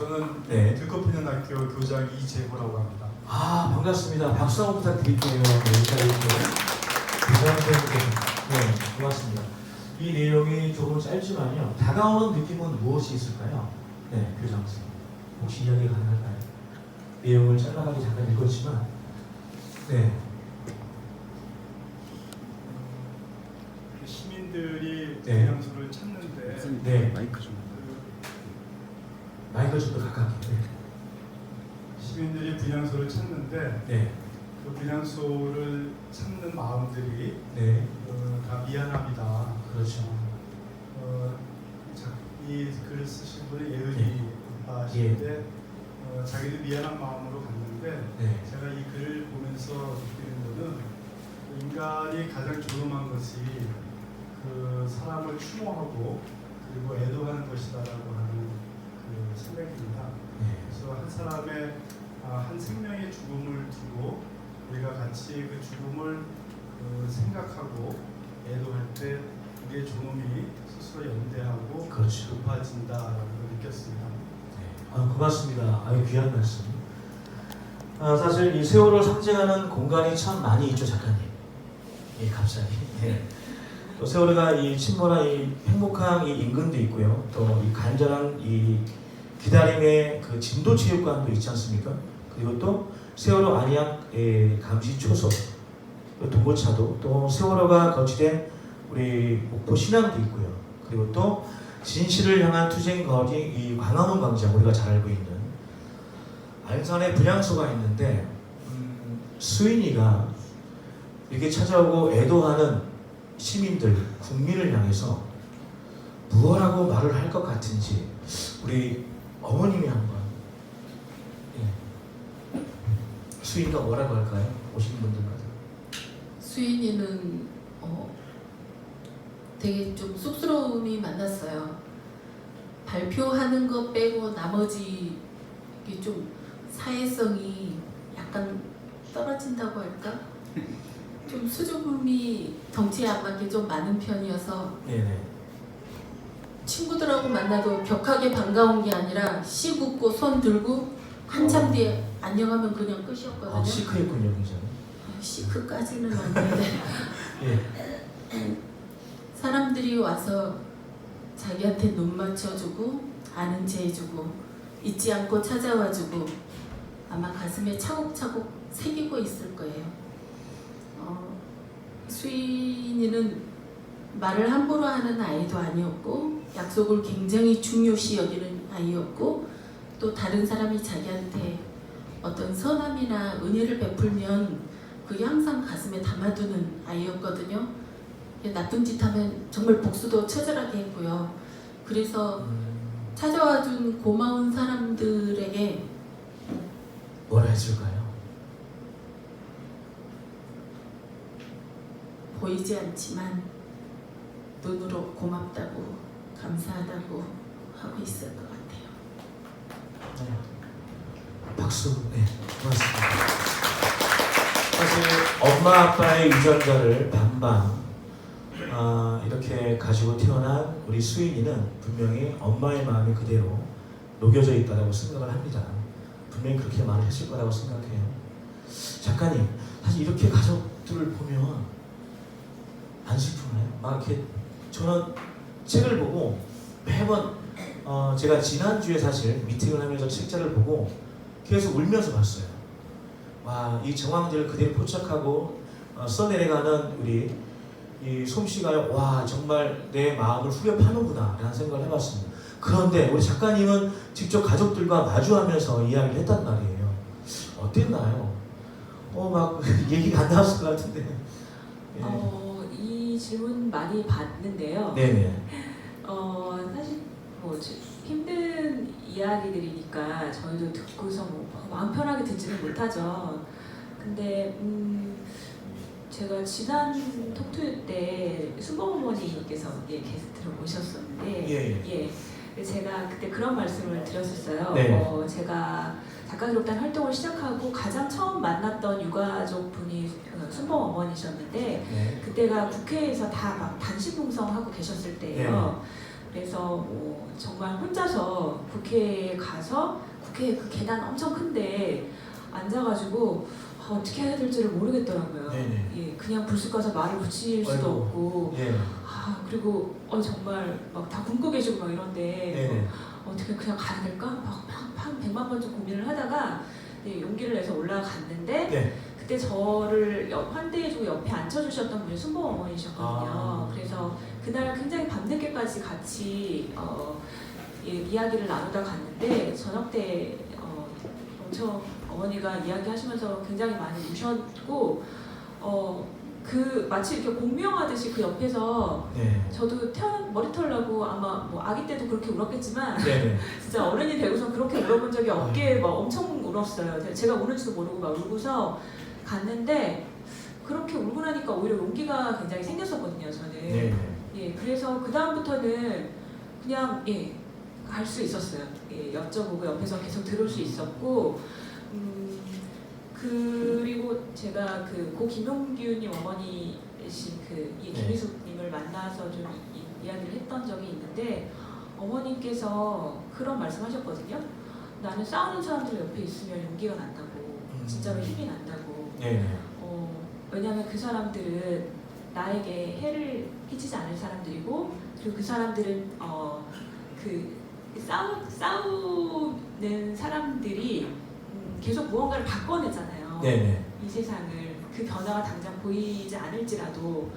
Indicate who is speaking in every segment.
Speaker 1: 저는
Speaker 2: 네.
Speaker 1: 들꽃피는 학교 교장 이재호라고 합니다.
Speaker 2: 아 반갑습니다. 박수 한번 부탁드릴게요. 네. 부장님께 네 고맙습니다. 이 내용이 조금 짧지만요. 다가오는 느낌은 무엇이 있을까요? 네 교장 선생님 혹시 이야기 가능할까요? 내용을 짧아가게 잠깐 읽었지만
Speaker 1: 네그 시민들이
Speaker 2: 네.
Speaker 1: 분향소를 찾는데
Speaker 2: 네.
Speaker 3: 마이크 좀.
Speaker 1: 그
Speaker 2: 마이크 좀더 가깝게.
Speaker 1: 시민들이 분향소를 찾는데
Speaker 2: 네
Speaker 1: 그 분향소를 찾는 마음들이
Speaker 2: 네,
Speaker 1: 어, 다 미안합니다.
Speaker 2: 그렇죠.
Speaker 1: 어, 자, 이 글을 쓰신
Speaker 2: 예.
Speaker 1: 예은이 오빠신데 어, 자기도 미안한 마음으로 갔는데
Speaker 2: 네
Speaker 1: 제가 이 글을 보면서 느끼는 거는 인간이 가장 조롱한 것이 그 사람을 추모하고 그리고 애도하는 것이다라고 하는 그 생각입니다.
Speaker 2: 네.
Speaker 1: 그래서 한 사람의 아, 한 생명의 죽음을 두고 우리가 같이 그 죽음을 어, 생각하고 애도할 때 우리의 존엄이 스스로 연대하고
Speaker 2: 그렇죠.
Speaker 1: 높아진다라고 느꼈습니다.
Speaker 2: 네. 아, 고맙습니다. 아유 귀한 말씀. 아, 사실 이 세월을 상징하는 공간이 참 많이 있죠, 작가님. 예, 갑자기. 예. 또 세월이가 이 침몰한 이 행복한 이 인근도 있고요. 또 이 간절한 이 기다림의 그 진도 체육관도 있지 않습니까? 그리고 또 세월호 안양 예, 감시 초소, 또 동고차도 또 세월호가 거치된 우리 목포 신항도 있고요. 그리고 또 진실을 향한 투쟁 거리 이 광화문 광장 우리가 잘 알고 있는 안산에 분향소가 있는데 음, 수인이가 이렇게 찾아오고 애도하는 시민들 국민을 향해서 무엇라고 말을 할 것 같은지 우리 어머님이 한번 예. 수인이가 뭐라고 할까요? 오시는 분들마다
Speaker 4: 수인이는 어, 되게 좀 쑥스러움이 많았어요. 발표하는 것 빼고 나머지 이게 좀 사회성이 약간 떨어진다고 할까? 좀 수줍음이 덩치에 안 맞게 좀 많은 편이어서
Speaker 2: 네네
Speaker 4: 친구들하고 만나도 격하게 반가운 게 아니라 씨 굽고 손 들고 한참
Speaker 2: 어.
Speaker 4: 뒤에 안녕하면 그냥 끝이었거든요.
Speaker 2: 아, 시크했군요 굉장히
Speaker 4: 시크까지는 아닌데
Speaker 2: 예.
Speaker 4: 사람들이 와서 자기한테 눈 맞춰주고 아는 체 해주고 잊지 않고 찾아와주고 아마 가슴에 차곡차곡 새기고 있을 거예요. 어, 수인이는 말을 함부로 하는 아이도 아니었고 약속을 굉장히 중요시 여기는 아이였고 또 다른 사람이 자기한테 어떤 선함이나 은혜를 베풀면 그게 항상 가슴에 담아두는 아이였거든요. 나쁜 짓 하면 정말 복수도 처절하게 했고요. 그래서
Speaker 2: 음,
Speaker 4: 찾아와준 고마운 사람들에게
Speaker 2: 뭐라 했을까요?
Speaker 4: 보이지 않지만 눈으로 고맙다고 감사하다고 하고 있을 것 같아요.
Speaker 2: 네. 박수. 네, 고맙습니다. 사실 엄마 아빠의 유전자를 반반 아, 이렇게 가지고 태어난 우리 수인이는 분명히 엄마의 마음이 그대로 녹여져 있다라고 생각을 합니다. 분명히 그렇게 말을 했을 거라고 생각해요. 작가님, 사실 이렇게 가족들을 보면 안 슬프나요? 막 이렇게 저는 책을 보고 매번 어, 제가 지난주에 사실 미팅을 하면서 책자를 보고 계속 울면서 봤어요. 와, 이 정황들을 그대로 포착하고 어, 써내려가는 우리 이 솜씨가 와 정말 내 마음을 후벼 파는구나 라는 생각을 해봤습니다. 그런데 우리 작가님은 직접 가족들과 마주하면서 이야기를 했단 말이에요. 어땠나요? 어, 막 얘기가 안 나왔을 것 같은데. 예.
Speaker 5: 어, 이 질문 많이 받는데요.
Speaker 2: 네네.
Speaker 5: 어, 사실 뭐 지- 힘든 이야기들이니까 저희도 듣고서 뭐 마음 편하게 듣지는 못하죠. 근데 음, 제가 지난 톡투 때 수범어머니께서 예, 게스트로 모셨었는데
Speaker 2: 예,
Speaker 5: 예. 제가 그때 그런 말씀을 드렸었어요.
Speaker 2: 네.
Speaker 5: 어, 제가 작가기록단 활동을 시작하고 가장 처음 만났던 유가족 분이 어, 순범 어머니셨는데
Speaker 2: 네.
Speaker 5: 그때가 국회에서 다막 단식 농성하고 계셨을 때예요. 그래서 뭐 정말 혼자서 국회에 가서 국회 그 계단 엄청 큰데 앉아가지고 아, 어떻게 해야 될지를 모르겠더라고요.
Speaker 2: 네네.
Speaker 5: 예, 그냥 불쑥 가서 말을 붙일 수도
Speaker 2: 아이고.
Speaker 5: 없고
Speaker 2: 예.
Speaker 5: 아 그리고 어 정말 막 다 굶고 계시고 막 이런데
Speaker 2: 네네.
Speaker 5: 어떻게 그냥 가야 될까? 막한 백만 번좀 고민을 하다가 네, 용기를 내서 올라갔는데
Speaker 2: 네.
Speaker 5: 그때 저를 옆- 환대해주고 옆에 앉혀주셨던 분이 순봉 어머니셨거든요.
Speaker 2: 아.
Speaker 5: 그래서 그날 굉장히 밤늦게까지 같이 어, 예, 이야기를 나누다 갔는데 저녁 때 어, 엄청 어머니가 이야기하시면서 굉장히 많이 우셨고 어, 그 마치 이렇게 공명하듯이 그 옆에서
Speaker 2: 네.
Speaker 5: 저도 태어난 머리털 나고 아마 뭐 아기 때도 그렇게 울었겠지만
Speaker 2: 네네.
Speaker 5: 진짜 어른이 되고서 그렇게 울어본 적이 없게 막 엄청 울었어요. 제가 우는지도 모르고 막 울고서 갔는데 그렇게 울고 나니까 오히려 용기가 굉장히 생겼었거든요. 저는.
Speaker 2: 네네.
Speaker 5: 예, 그래서 그 다음부터는 그냥 예, 갈 수 있었어요. 예, 여쭤보고 옆에서 계속 들을 수 있었고, 음, 그리고 제가 그 고 김용규님 어머니신 그이
Speaker 2: 네.
Speaker 5: 김희숙님을 만나서 좀 이, 이야기를 했던 적이 있는데 어머님께서 그런 말씀하셨거든요. 나는 싸우는 사람들 옆에 있으면 용기가 난다고,
Speaker 2: 음.
Speaker 5: 진짜로 힘이 난다고.
Speaker 2: 네네.
Speaker 5: 어, 왜냐하면 그 사람들은 나에게 해를 끼치지 않을 사람들이고 그리고 그 사람들은 어, 그 싸우, 싸우는 사람들이 음, 계속 무언가를 바꿔내잖아요.
Speaker 2: 네네.
Speaker 5: 이 세상을 그 변화가 당장 보이지 않을지라도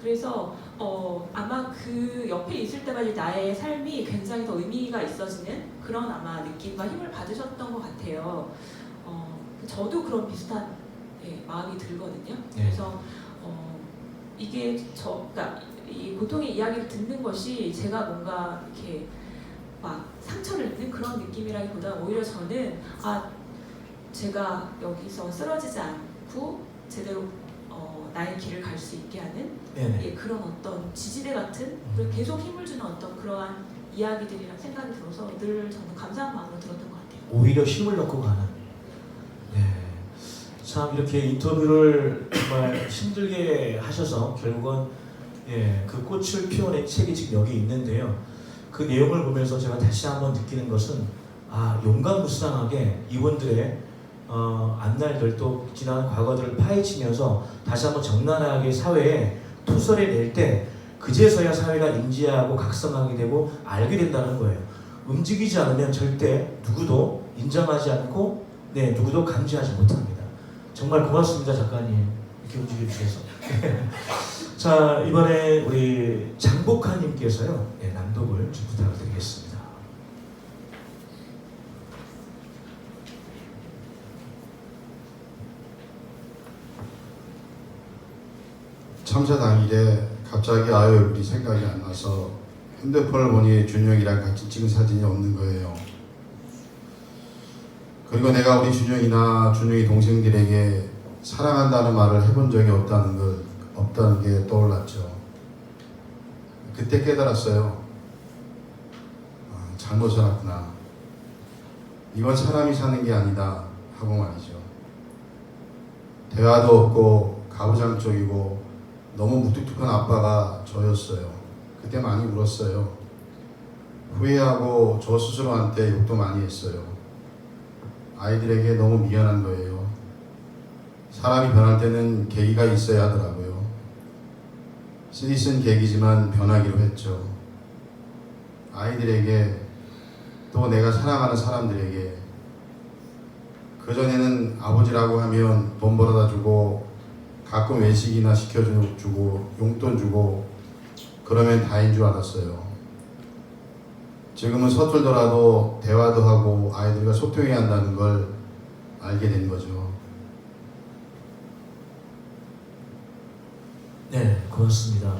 Speaker 5: 그래서 어, 아마 그 옆에 있을 때까지 나의 삶이 굉장히 더 의미가 있어지는 그런 아마 느낌과 힘을 받으셨던 것 같아요. 어, 저도 그런 비슷한 예, 마음이 들거든요.
Speaker 2: 네.
Speaker 5: 그래서 어, 이게 저, 그러니까 이 고통의 이야기를 듣는 것이 제가 뭔가 이렇게 막 상처를 입는 그런 느낌이라기보다 오히려 저는 아 제가 여기서 쓰러지지 않고 제대로 어, 나의 길을 갈 수 있게 하는
Speaker 2: 네네.
Speaker 5: 예, 그런 어떤 지지대 같은 그리고 계속 힘을 주는 어떤 그러한 이야기들이란 생각이 들어서 늘 저는 감사한 마음으로 들었던 것 같아요.
Speaker 2: 오히려 힘을 넣고 가는. 네. 참 이렇게 인터뷰를 정말 힘들게 하셔서 결국은 예, 그 꽃을 피워낸 책이 지금 여기 있는데요. 그 내용을 보면서 제가 다시 한번 느끼는 것은 아 용감무쌍하게 이분들의 어, 앞날들 또 지난 과거들을 파헤치면서 다시 한번 적나라하게 사회에 투설해 낼 때 그제서야 사회가 인지하고 각성하게 되고 알게 된다는 거예요. 움직이지 않으면 절대 누구도 인정하지 않고 네 누구도 감지하지 못합니다. 정말 고맙습니다 작가님 이렇게 움직여 주셔서. 자 이번에 우리 장복하님께서요 네, 낭독을 좀 부탁을 드리겠습니다.
Speaker 3: 참사 당일에 갑자기 아이 얼굴이 생각이 안 나서 핸드폰을 보니 준영이랑 같이 찍은 사진이 없는 거예요. 그리고 내가 우리 준영이나 준영이 동생들에게 사랑한다는 말을 해본 적이 없다는 걸 없다는 게 떠올랐죠. 그때 깨달았어요. 아, 잘못 살았구나. 이건 사람이 사는 게 아니다 하고 말이죠. 대화도 없고 가부장적이고 너무 무뚝뚝한 아빠가 저였어요. 그때 많이 울었어요. 후회하고 저 스스로한테 욕도 많이 했어요. 아이들에게 너무 미안한 거예요. 사람이 변할 때는 계기가 있어야 하더라고요. 쓰디쓴 계기지만 변하기로 했죠. 아이들에게 또 내가 사랑하는 사람들에게 그전에는 아버지라고 하면 돈 벌어다 주고 가끔 외식이나 시켜주고 용돈 주고 그러면 다인 줄 알았어요. 지금은 서툴더라도 대화도 하고 아이들과 소통해야 한다는 걸 알게 된 거죠.
Speaker 2: 네 고맙습니다.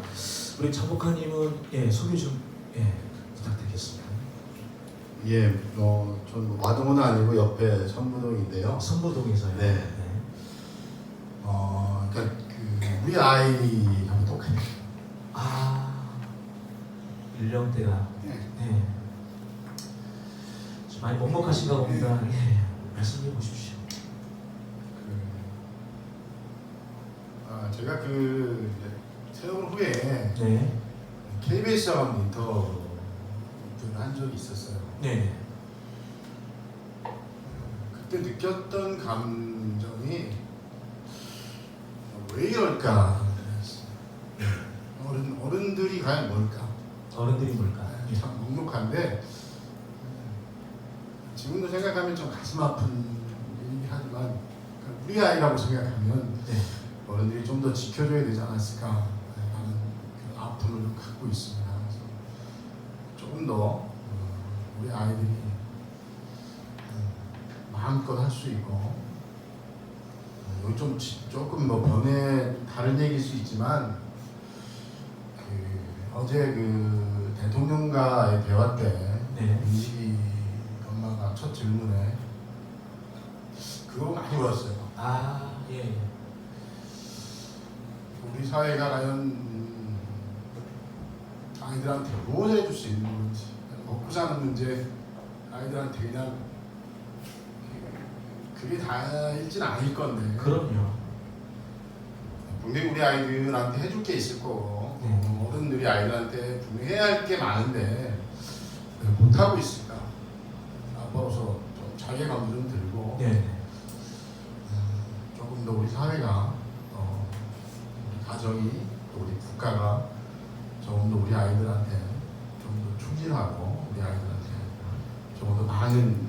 Speaker 2: 우리 장복하님은 예 소개 좀 예, 부탁드리겠습니다.
Speaker 3: 예, 어, 전 와동은 아니고 옆에 선부동인데요.
Speaker 2: 선보동에서요.
Speaker 3: 네. 어, 그러니까 그 우리 아이하고 똑같아요.
Speaker 2: 아 연령대가
Speaker 3: 네.
Speaker 2: 네. 좀 많이 먹먹하신가 봅니다. 예. 말씀해 보십시오.
Speaker 3: 그, 아, 제가 그 세월 후에
Speaker 2: 네.
Speaker 3: KBS하고 한번 인터뷰를 적이 있었어요.
Speaker 2: 네.
Speaker 3: 그때 느꼈던 감정이 왜 이럴까? 어른 어른들이 과연 뭘까?
Speaker 2: 어른들이 뭘까? 예.
Speaker 3: 참 묵묵한데 지금도 생각하면 좀 가슴 아픈 일이긴 하지만 그러니까 우리 아이라고 생각하면
Speaker 2: 네.
Speaker 3: 어른들이 좀 더 지켜줘야 되지 않았을까 하는 그 아픔을 좀 갖고 있습니다. 그래서 조금 더 어, 우리 아이들이 음, 마음껏 할 수 있고 어, 여기 좀 지- 조금 뭐 번외 다른 얘기일 수 있지만 그 어제 그 대통령과의 대화 때
Speaker 2: 네.
Speaker 3: 민식이 엄마가 첫 질문에 그거 많이 울었어요.
Speaker 2: 아, 예. 예.
Speaker 3: 우리 사회가 과연 음, 아이들한테 무엇을 해줄 수 있는 건지 먹고 사는 문제 아이들한테 그냥 그게 다일진 않을 건데
Speaker 2: 그럼요.
Speaker 3: 분명히 우리 아이들한테 해줄 게 있을 거고
Speaker 2: 네.
Speaker 3: 어, 어른들이 아이들한테 분명히 해야 할 게 많은데 왜 못하고 있을까 아빠로서 좀 자괴감도 좀 들고
Speaker 2: 네. 네.
Speaker 3: 음, 조금 더 우리 사회가 어, 우리 가정이 또 우리 국가가 조금 더 우리 아이들한테 좀 더 충실하고 우리 아이들한테 조금 더 많은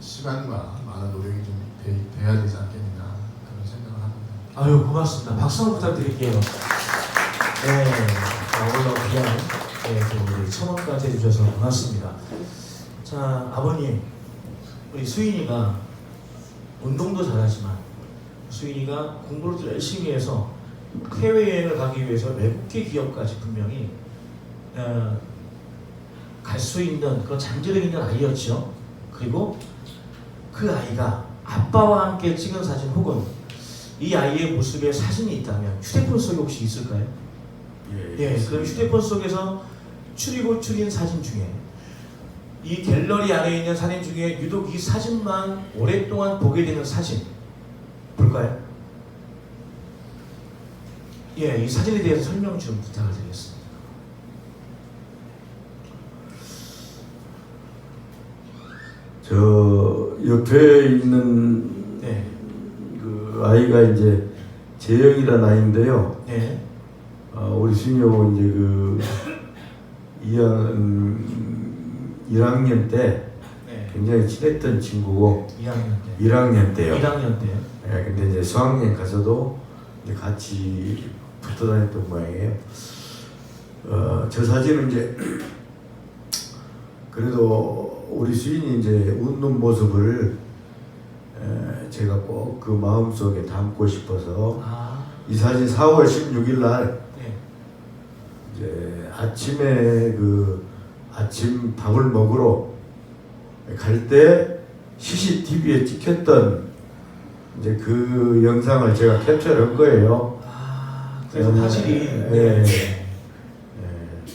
Speaker 3: 시간과 많은 노력이 좀 돼, 돼야 되지 않겠나 그런 생각을 합니다.
Speaker 2: 아유 고맙습니다. 박수 한번 부탁드릴게요. 네, 자, 오늘 귀한 네, 또 우리 천원까지 해주셔서 고맙습니다. 자 아버님, 우리 수인이가 운동도 잘하지만 수인이가 공부를 또 열심히 해서 해외여행을 가기 위해서 외국계 기업까지 분명히 어, 갈수 있는 그런 잠재력 있는 아이였죠. 그리고 그 아이가 아빠와 함께 찍은 사진 혹은 이 아이의 모습에 사진이 있다면 휴대폰 속에 혹시 있을까요? 예, 그럼 휴대폰 속에서 추리고 추린 사진 중에 이 갤러리 안에 있는 사진 중에 유독 이 사진만 오랫동안 보게 되는 사진 볼까요? 예, 이 사진에 대해서 설명 좀 부탁을 드리겠습니다.
Speaker 6: 저 옆에 있는
Speaker 2: 네,
Speaker 6: 그 아이가 이제 재영이라는 아이인데요.
Speaker 2: 네,
Speaker 6: 어, 우리 수녀 이제 그 2학, 1학년 때
Speaker 2: 네,
Speaker 6: 굉장히 친했던 친구고
Speaker 2: 2학년 때,
Speaker 6: 1학년 때요.
Speaker 2: 1학년 때,
Speaker 6: 예, 근데 이제 수학여행 가서도 이제 같이 붙어 다녔던 모양이에요. 어, 저 사진은 이제 그래도 우리 수인이 이제 웃는 모습을 에, 제가 꼭 그 마음속에 담고 싶어서
Speaker 2: 아,
Speaker 6: 이 사진 4월 16일 날
Speaker 2: 네,
Speaker 6: 이제 아침에 그 아침 밥을 먹으러 갈 때 CCTV에 찍혔던 이제 그 영상을 제가 캡처한 거예요.
Speaker 2: 아, 그래서
Speaker 6: 네,
Speaker 2: 화질이
Speaker 6: 네.
Speaker 2: 네.
Speaker 6: 예.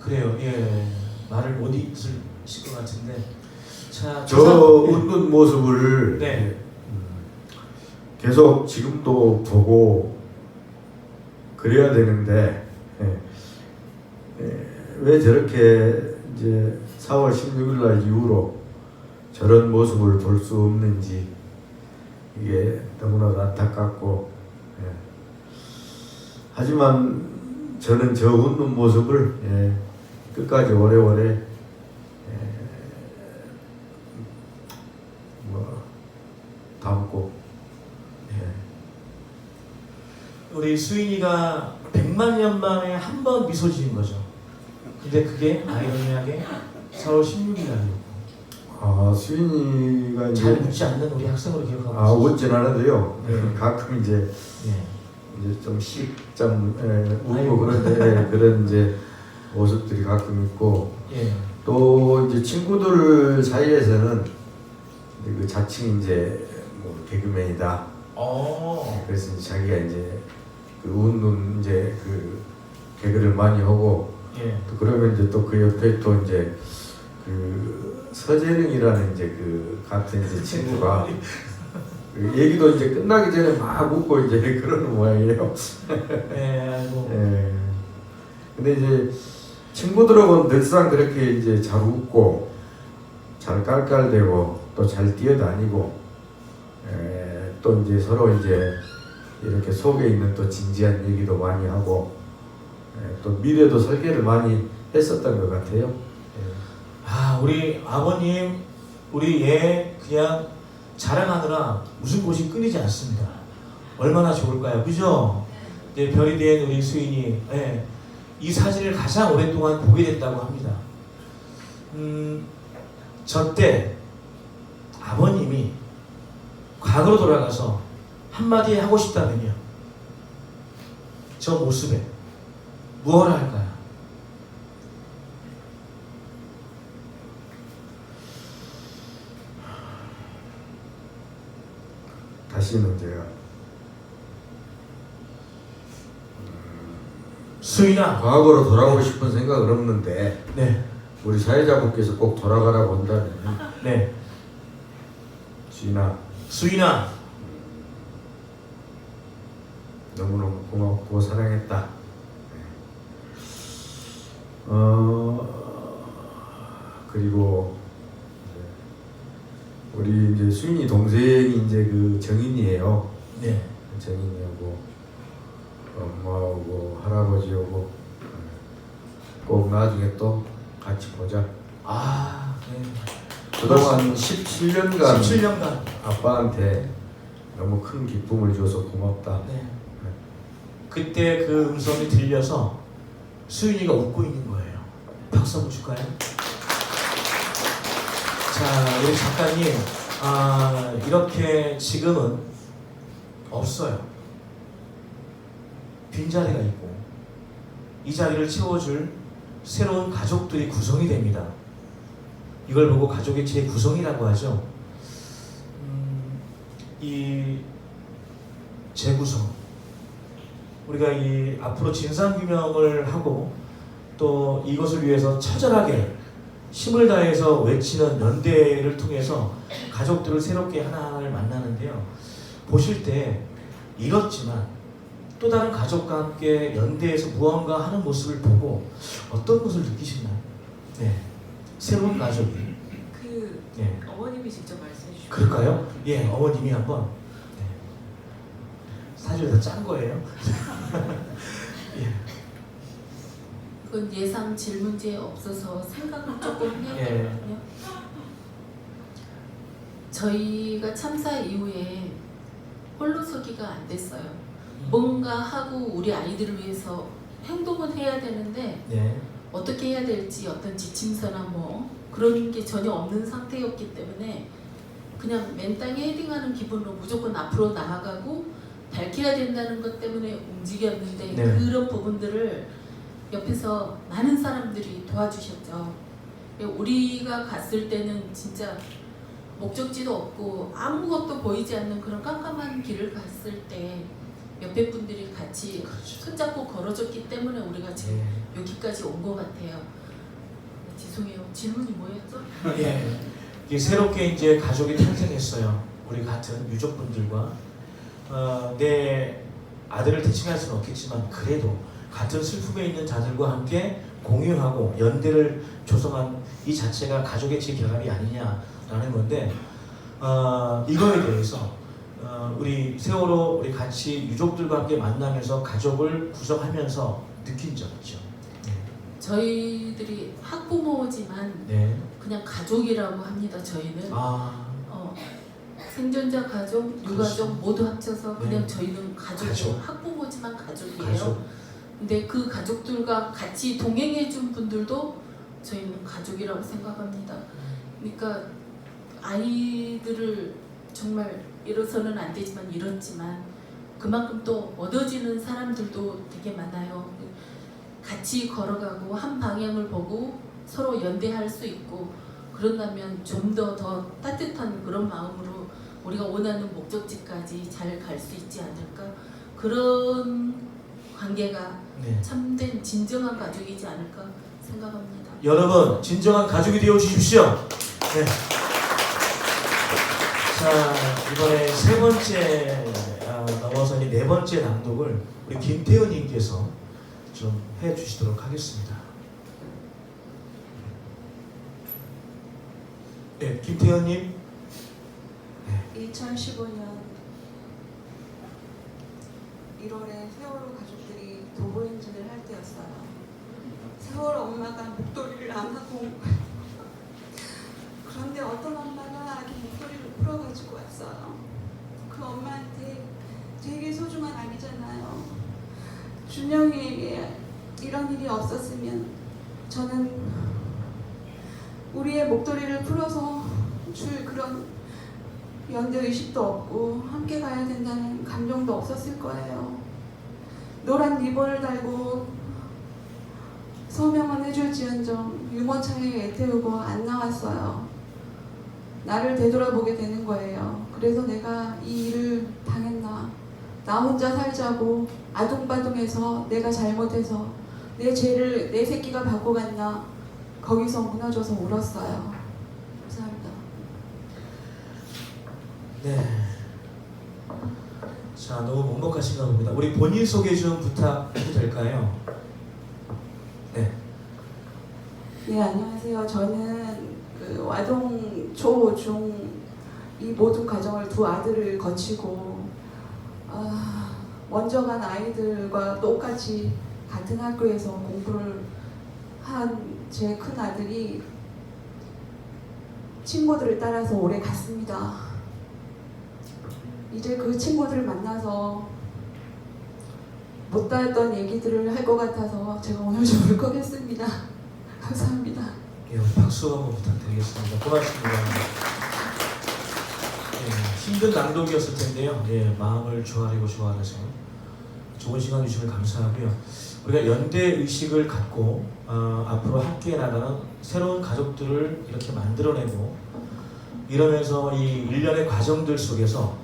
Speaker 2: 그래요. 예. 못 잊으실 것 같은데. 자,
Speaker 6: 저
Speaker 2: 조상- 예.
Speaker 6: 웃는 모습을
Speaker 2: 네.
Speaker 6: 음, 계속 지금도 보고 그래야 되는데 예. 예, 왜 저렇게 이제 4월 16일 날 이후로 저런 모습을 볼 수 없는지 이게 너무나 안타깝고 예. 하지만 저는 저 웃는 모습을 예, 끝까지 오래오래 예, 뭐 담고 예.
Speaker 2: 우리 수인이가 100만 년 만에 한 번 미소 지은 거죠. 근데 그게 아이러니하게 4월 16일 날이었고
Speaker 6: 아 수인이가
Speaker 2: 잘
Speaker 6: 이제
Speaker 2: 웃지 않는 우리 학생으로 기억하고
Speaker 6: 아 웃진 않아도요
Speaker 2: 네.
Speaker 6: 가끔 이제
Speaker 2: 예.
Speaker 6: 이제 좀 식좀 웃고
Speaker 2: 아이고.
Speaker 6: 그런데 예, 그런 이제 모습들이 가끔 있고
Speaker 2: 예.
Speaker 6: 또 이제 친구들 사이에서는 그 자칭 이제 뭐 개그맨이다
Speaker 2: 어.
Speaker 6: 그래서 이제 자기가 이제 그 웃는 이제 그 개그를 많이 하고
Speaker 2: 예.
Speaker 6: 또 그러면 이제 또 그 옆에 또 이제 그 서재능이라는 이제 그 같은 이제 친구가 그 얘기도 이제 끝나기 전에 막 웃고 이제 그러는 모양이에요.
Speaker 2: 예. 아이고.
Speaker 6: 예. 근데 이제 친구들하고는 늘상 그렇게 이제 잘 웃고 잘 깔깔대고 또 잘 뛰어다니고 에, 또 이제 서로 이제 이렇게 속에 있는 또 진지한 얘기도 많이 하고 에, 또 미래도 설계를 많이 했었던 것 같아요. 예.
Speaker 2: 아 우리 아버님 우리 얘 그냥 자랑하느라 웃음꽃이 끊이지 않습니다. 얼마나 좋을까요, 그죠? 네, 별이 된 우리 수인이 예, 이 사진을 가장 오랫동안 보게 됐다고 합니다. 음, 저때 아버님이 과거로 돌아가서 한마디 하고 싶다면요. 저 모습에 무엇을 할까요?
Speaker 6: 다시는 제가
Speaker 2: 수인아,
Speaker 6: 과거로 돌아오고 싶은 생각은 없는데
Speaker 2: 네,
Speaker 6: 우리 사회자분께서 꼭 돌아가라고 한다면
Speaker 2: 네,
Speaker 6: 주인아.
Speaker 2: 수인아,
Speaker 6: 너무너무 고맙고 사랑했다. 네. 어 그리고 우리 이제 수인이 동생이 이제 그 정인이에요.
Speaker 2: 네.
Speaker 6: 정인이하고 엄마하고 할아버지하고 네. 꼭 나중에 또 같이 보자.
Speaker 2: 아, 네.
Speaker 6: 그동안 17년간
Speaker 2: 17년간.
Speaker 6: 아빠한테 너무 큰 기쁨을 줘서 고맙다.
Speaker 2: 네. 그때 그 음성이 들려서 수인이가 웃고 있는 거예요. 박수 한번 줄까요? 자, 우리 작가님, 아, 이렇게 지금은 없어요. 빈자리가 있고, 이 자리를 채워줄 새로운 가족들이 구성이 됩니다. 이걸 보고 가족의 재구성이라고 하죠. 음, 이 재구성, 우리가 이 앞으로 진상 규명을 하고 또 이것을 위해서 처절하게 힘을 다해서 외치는 연대를 통해서 가족들을 새롭게 하나하나를 만나는데요. 보실 때 이렇지만 또 다른 가족과 함께 연대해서 무언가 하는 모습을 보고 어떤 것을 느끼시나요? 네. 새로운 가족이.
Speaker 5: 그
Speaker 2: 네.
Speaker 5: 어머님이 직접 말씀해 주신
Speaker 2: 그럴까요? 예, 어머님이 한번. 네. 사실 다 짠 거예요. 예.
Speaker 4: 그건 예상 질문지에 없어서 생각을 조금
Speaker 2: 예.
Speaker 4: 해봤거든요. 저희가 참사 이후에 홀로 서기가 안 됐어요. 뭔가 하고 우리 아이들을 위해서 행동은 해야 되는데
Speaker 2: 네.
Speaker 4: 어떻게 해야 될지 어떤 지침서나 뭐 그런 게 전혀 없는 상태였기 때문에 그냥 맨땅에 헤딩하는 기분으로 무조건 앞으로 나아가고 밝혀야 된다는 것 때문에 움직였는데
Speaker 2: 네.
Speaker 4: 그런 부분들을 옆에서 많은 사람들이 도와주셨죠. 우리가 갔을 때는 진짜 목적지도 없고 아무것도 보이지 않는 그런 깜깜한 길을 갔을 때 옆에 분들이 같이
Speaker 2: 그렇죠.
Speaker 4: 손잡고 걸어줬기 때문에 우리가 지금
Speaker 2: 예.
Speaker 4: 여기까지 온 것 같아요. 죄송해요. 질문이 뭐였죠?
Speaker 2: 예. 새롭게 이제 가족이 탄생했어요. 우리 같은 유족분들과 어, 내 아들을 대칭할 수는 없겠지만 그래도 같은 슬픔에 있는 자들과 함께 공유하고 연대를 조성한 이 자체가 가족의 재결합이 아니냐라는 건데 어, 이거에 대해서 어, 우리 세월호 우리 같이 유족들과 함께 만나면서 가족을 구성하면서 느낀 점 있죠.
Speaker 4: 저희들이 학부모지만
Speaker 2: 네.
Speaker 4: 그냥 가족이라고 합니다. 저희는
Speaker 2: 아,
Speaker 4: 어, 생존자 가족, 유가족
Speaker 2: 그렇죠.
Speaker 4: 모두 합쳐서 그냥
Speaker 2: 네.
Speaker 4: 저희는 가족이에요.
Speaker 2: 가족.
Speaker 4: 학부모지만 가족이에요.
Speaker 2: 가족.
Speaker 4: 근데 그 가족들과 같이 동행해 준 분들도 저희는 가족이라고 생각합니다. 그러니까 아이들을 정말 잃어서는 안 되지만 잃었지만 그만큼 또 얻어지는 사람들도 되게 많아요. 같이 걸어가고 한 방향을 보고 서로 연대할 수 있고 그런다면 좀 더더 따뜻한 그런 마음으로 우리가 원하는 목적지까지 잘 갈 수 있지 않을까 그런 관계가
Speaker 2: 네.
Speaker 4: 참된 진정한 가족이지 않을까 생각합니다.
Speaker 2: 여러분 진정한 가족이 되어 주십시오. 네. 자 이번에 세 번째 아, 넘어서 네 번째 낭독을 우리 김태현님께서 좀 해주시도록 하겠습니다. 네, 김태현님
Speaker 7: 2015년 1월에 세월호 가족들이 도보행진을 할 때였어요. 세월호 엄마가 목도리를 안 하고 그런데 어떤 엄마가 아기 목도리를 풀어가지고 왔어요. 그 엄마한테 되게 소중한 아기잖아요. 준영이에게 이런 일이 없었으면 저는 우리의 목도리를 풀어서 줄 그런 연대 의식도 없고 함께 가야 된다는 감정도 없었을 거예요. 노란 리본을 달고 서명은 해줄지언정 유모차에 애태우고 안 나왔어요. 나를 되돌아보게 되는 거예요. 그래서 내가 이 일을 당했나. 나 혼자 살자고 아둥바둥해서 내가 잘못해서 내 죄를 내 새끼가 받고 갔나. 거기서 무너져서 울었어요. 감사합니다.
Speaker 2: 네. 자, 너무 먹먹하신가 봅니다. 우리 본인 소개 좀 부탁해도 될까요? 네.
Speaker 7: 네, 안녕하세요. 저는 그 와동 초, 중, 이 모든 과정을 두 아들을 거치고, 아, 먼저 간 아이들과 똑같이 같은 학교에서 공부를 한 제 큰 아들이 친구들을 따라서 오래 갔습니다. 이제 그 친구들을 만나서 못다 했던 얘기들을 할 것 같아서 제가 오늘 좀 울컥했습니다. 감사합니다.
Speaker 2: 예, 박수 한번 부탁드리겠습니다. 고맙습니다. 예, 힘든 낭독이었을 텐데요. 예, 마음을 조아리고 조아려서 좋은 시간 주시면 감사하고요. 우리가 연대 의식을 갖고 어, 앞으로 함께 나가는 새로운 가족들을 이렇게 만들어내고 이러면서 이 일련의 과정들 속에서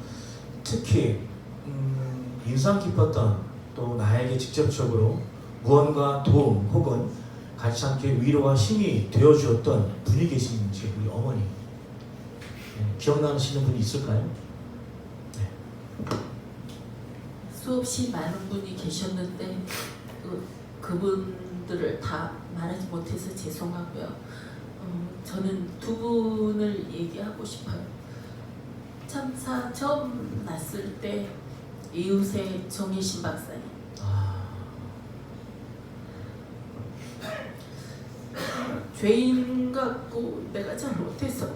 Speaker 2: 특히 음, 인상 깊었던 또 나에게 직접적으로 무언가 도움 혹은 같이 함께 위로와 힘이 되어 주었던 분이 계신지 우리 어머니 네, 기억나시는 분이 있을까요?
Speaker 4: 수없이 많은 분이 계셨는데 그, 그분들을 다 말하지 못해서 죄송하고요. 어, 저는 두 분을 얘기하고 싶어요. 참사 처음 났을 때 이웃의 정혜신 박사님
Speaker 2: 아,
Speaker 4: 죄인 같고 내가 잘못해서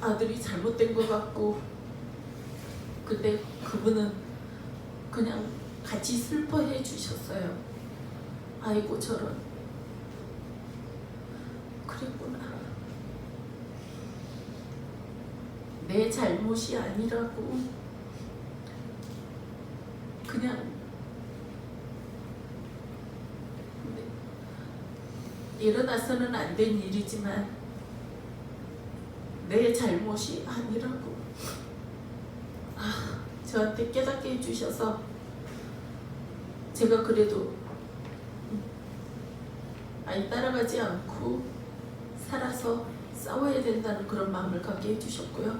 Speaker 4: 아들이 잘못된 것 같고 근데 그분은 그냥 같이 슬퍼해 주셨어요. 아이고 저런 그랬구나. 내 잘못이 아니라고. 그냥 일어나서는 안 된 일이지만 내 잘못이 아니라고. 아, 저한테 깨닫게 해주셔서 제가 그래도 아이 따라가지 않고 살아서 싸워야 된다는 그런 마음을 갖게 해주셨고요.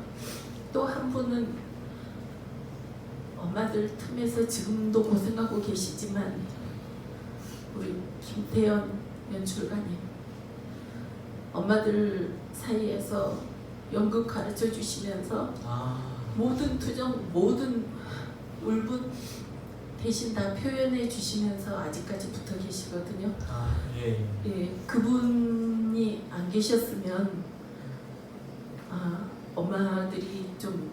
Speaker 4: 또 한 분은 엄마들 틈에서 지금도 고생하고 계시지만 우리 김태연 연출가님 엄마들 사이에서 연극 가르쳐 주시면서
Speaker 2: 아,
Speaker 4: 모든 투정, 모든 울분 대신 다 표현해 주시면서 아직까지 붙어 계시거든요.
Speaker 2: 아, 예, 예.
Speaker 4: 예, 그분 이안 계셨으면 아, 엄마들이 좀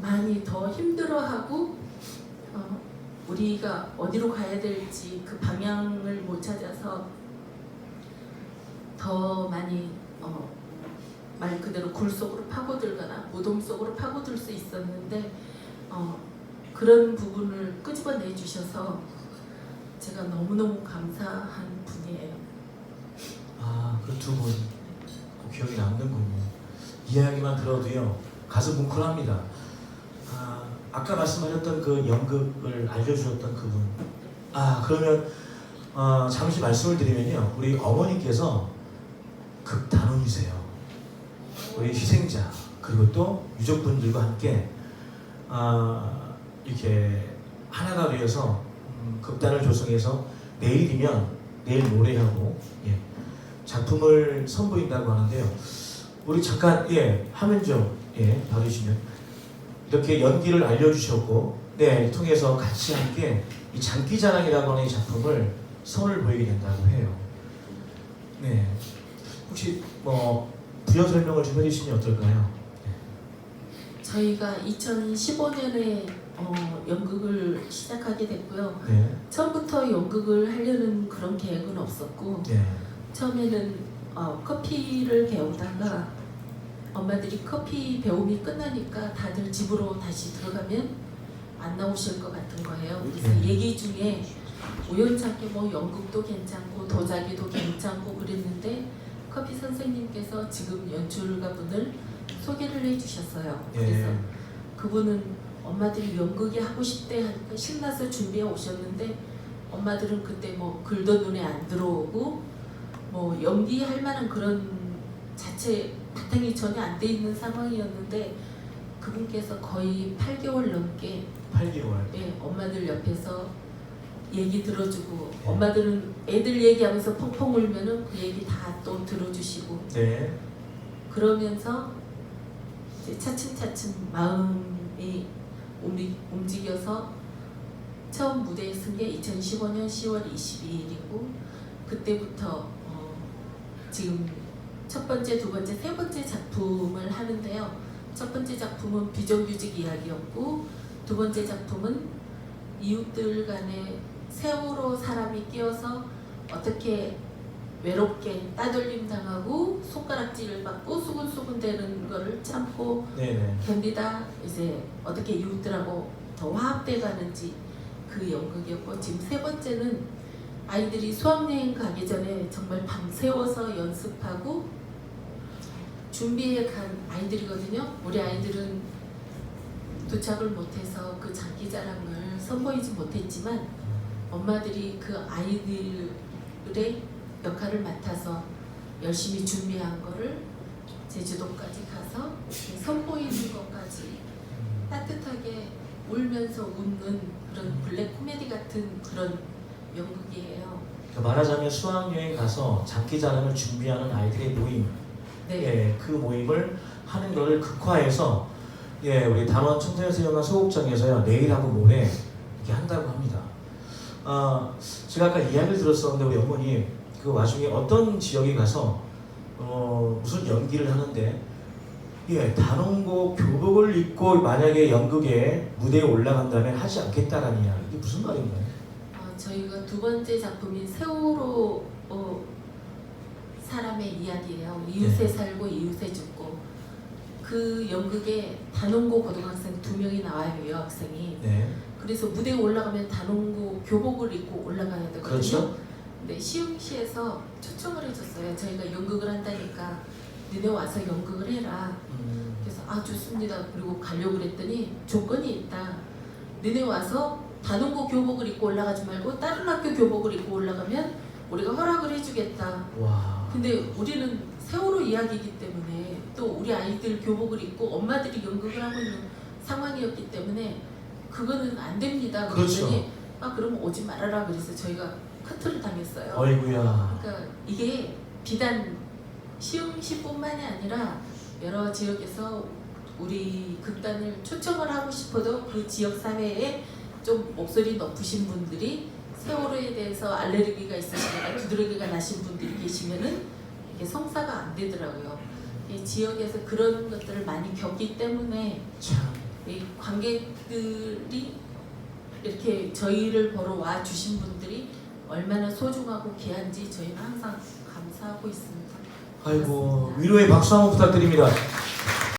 Speaker 4: 많이 더 힘들어하고 어, 우리가 어디로 가야 될지 그 방향을 못 찾아서 더 많이 어, 말 그대로 굴 속으로 파고들거나 무덤 속으로 파고들 수 있었는데 어, 그런 부분을 끄집어내 주셔서 제가 너무너무 감사한 분이에요.
Speaker 2: 아, 그 두 분, 그 기억이 남는군요. 이야기만 들어도요, 가슴 뭉클합니다. 아, 아까 말씀하셨던 그 연극을 알려주셨던 그분. 아, 그러면 어, 잠시 말씀을 드리면요, 우리 어머니께서 극단원이세요. 우리 희생자 그리고 또 유족분들과 함께 아, 이렇게 하나가 되어서 음, 극단을 조성해서 내일이면 내일 모레하고 예, 작품을 선보인다고 하는데요. 우리 잠깐 예 화면 좀예 봐주시면 이렇게 연기를 알려주셨고 네 통해서 같이 함께 이 장기자랑이라고 하는 이 작품을 선을 보이게 된다고 해요. 네 혹시 뭐 부연 설명을 좀 해주시면 어떨까요?
Speaker 4: 저희가 2015년에 어, 연극을 시작하게 됐고요.
Speaker 2: 네,
Speaker 4: 처음부터 연극을 하려는 그런 계획은 없었고
Speaker 2: 네,
Speaker 4: 처음에는 어, 커피를 배우다가 엄마들이 커피 배움이 끝나니까 다들 집으로 다시 들어가면 안 나오실 것 같은 거예요. 그래서
Speaker 2: 네.
Speaker 4: 얘기 중에 우연찮게 뭐 연극도 괜찮고 도자기도 괜찮고 그랬는데 커피 선생님께서 지금 연출가 분을 소개를 해주셨어요. 그래서
Speaker 2: 예,
Speaker 4: 그분은 엄마들이 연극이 하고 싶대 하니까 신나서 준비해 오셨는데 엄마들은 그때 뭐 글도 눈에 안 들어오고 뭐 연기할 만한 그런 자체 바탕이 전혀 안 돼 있는 상황이었는데 그분께서 거의 8개월 넘게
Speaker 2: 8개월.
Speaker 4: 예, 엄마들 옆에서 얘기 들어주고
Speaker 2: 네.
Speaker 4: 엄마들은 애들 얘기하면서 펑펑 울면은 그 얘기 다 또 들어주시고
Speaker 2: 네,
Speaker 4: 그러면서 이제 차츰차츰 마음이 움직여서 처음 무대에 쓴 게 2015년 10월 22일이고 그때부터 어 지금 첫 번째, 두 번째, 세 번째 작품을 하는데요. 첫 번째 작품은 비정규직 이야기였고 두 번째 작품은 이웃들 간에 세월호 사람이 끼어서 어떻게 외롭게 따돌림 당하고 손가락질을 받고 수근수근 되는 거를 참고
Speaker 2: 네, 네.
Speaker 4: 견디다 이제 어떻게 이웃들하고 더 화합돼 가는지 그 연극이었고 지금 세 번째는 아이들이 수학여행 가기 전에 정말 밤새워서 연습하고 준비해 간 아이들이거든요. 우리 아이들은 도착을 못해서 그 장기자랑을 선보이지 못했지만 엄마들이 그 아이들의 역할을 맡아서 열심히 준비한 거를 제주도까지 가서 선보이는 것까지 따뜻하게 울면서 웃는 그런 블랙 코미디 같은 그런 연극이에요.
Speaker 2: 그 말하자면 수학여행 가서 장기자랑을 준비하는 아이들의 모임,
Speaker 4: 네.
Speaker 2: 예, 그 모임을 하는 것을 극화해서 예, 우리 단원 청소년세영관 소극장에서요 내일하고 모레 이렇게 한다고 합니다. 아, 제가 아까 이야기를 들었었는데 우리 어머니 그 와중에 어떤 지역에 가서 어, 무슨 연기를 하는데 예, 단원고 교복을 입고 만약에 연극에 무대에 올라간다면 하지 않겠다라는 이야기 이게 무슨 말인가요?
Speaker 4: 어, 저희가 두 번째 작품인 세월호 어, 사람의 이야기예요. 이웃에
Speaker 2: 네.
Speaker 4: 살고 이웃에 죽고 그 연극에 단원고 고등학생 두 명이 나와요 여학생이.
Speaker 2: 네,
Speaker 4: 그래서 무대에 올라가면 단원고 교복을 입고 올라가야 되거든요.
Speaker 2: 그렇죠.
Speaker 4: 근데 시흥시에서 초청을 해줬어요. 저희가 연극을 한다니까 너네 와서 연극을 해라.
Speaker 2: 음,
Speaker 4: 그래서 아 좋습니다. 그리고 가려고 그랬더니 조건이 있다. 너네 와서 단원고 교복을 입고 올라가지 말고 다른 학교 교복을 입고 올라가면 우리가 허락을 해주겠다.
Speaker 2: 와,
Speaker 4: 근데 우리는 세월호 이야기이기 때문에 또 우리 아이들 교복을 입고 엄마들이 연극을 하고 있는 상황이었기 때문에 그거는 안 됩니다.
Speaker 2: 그렇죠.
Speaker 4: 그랬더니 아 그럼 오지 말아라 그래서 저희가 커트를 당했어요.
Speaker 2: 어이구야.
Speaker 4: 그러니까 이게 비단 시흥시뿐만이 아니라 여러 지역에서 우리 극단을 초청을 하고 싶어도 그 지역 사회에 좀 목소리 높으신 분들이 세월호에 대해서 알레르기가 있으시거나 두드러기가 나신 분들이 계시면은 이게 성사가 안 되더라고요. 이 지역에서 그런 것들을 많이 겪기 때문에
Speaker 2: 참.
Speaker 4: 이 관객들이 이렇게 저희를 보러 와 주신 분들이 얼마나 소중하고 귀한지 저희는 항상 감사하고 있습니다.
Speaker 2: 아이고 위로의 박수 한번 부탁드립니다.